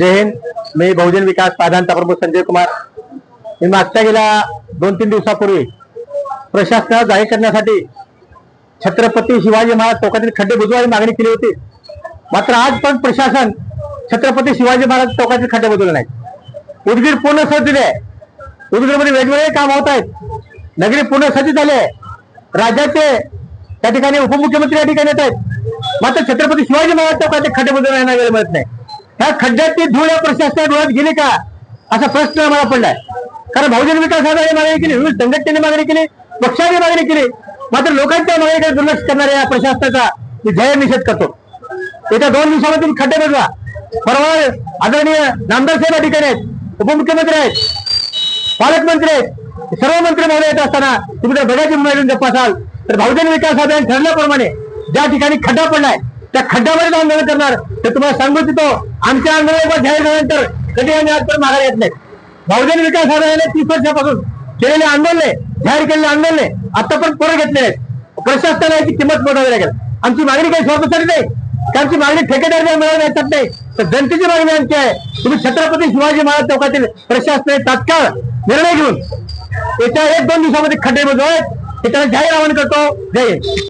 जय हिंद. मी बहुजन विकास प्राधान्य प्रमुख संजय कुमार. मी मागच्या गेल्या दोन तीन दिवसापूर्वी प्रशासनाला जाहीर करण्यासाठी छत्रपती शिवाजी महाराज चौकातील खड्डे बुजवायची मागणी केली होती. मात्र आज पण प्रशासन छत्रपती शिवाजी महाराज चौकातील खड्डे बुजवले नाहीत. उदगीर पूर्ण सज्ज दिले उदगीरमध्ये वेगवेगळे काम होत आहेत. नगरी पूर्ण सज्ज झाले राज्याचे त्या ठिकाणी उपमुख्यमंत्री या ठिकाणी येत आहेत. मात्र छत्रपती शिवाजी महाराज चौकाचे खड्डे बुजवण्याला वेळ मिळत नाही. ह्या खड्ड्यातली धूळ या प्रशासना डोळ्यात गेली का? असा प्रश्न मला पडलाय. कारण बहुजन विकास आघाडीने मागणी केली विविध संघटनेने मागणी केली पक्षाने मागणी केली. मात्र लोकांच्या मागणीकडे दुर्लक्ष करणाऱ्या या प्रशासनाचा मी जाहीर निषेध करतो. येत्या दोन दिवसामध्ये तुम्ही खड्डे बदला. परवा आदरणीय नामदार साहेब या ठिकाणी आहेत उपमुख्यमंत्री आहेत पालकमंत्री आहेत सर्व मंत्री महोदय येत असताना तुम्ही जर बघायची मिळून जपासाल. तर बहुजन विकास अभियान ठरल्याप्रमाणे ज्या ठिकाणी खड्डा पडलाय त्या खड्ड्यामध्ये आंदोलन करणार. तर तुम्हाला सांगू इच्छितो आमच्या आंदोलनावर जाहीर झाल्यानंतर कधी आम्ही आजपर्यंत माघार येत नाही. बहुजन विकास आघाडीने तीस वर्षापासून केलेले आंदोलने जाहीर केलेले आंदोलने आता पण पुढे घेतलेले आहेत प्रशासनाला याची किंमत मोजावी लागेल. आमची मागणी काही स्वार्थासाठी नाही. त्यांची आमची मागणी ठेकेदार मिळवून येतात नाही. तर जनतेची मागणी आमची आहे. तुम्ही छत्रपती शिवाजी महाराज चौकातील प्रशासनाने तात्काळ निर्णय घेऊन येत्या एक दोन दिवसामध्ये खड्डे बजवत हे त्याला जाहीर आवाहन करतो. जय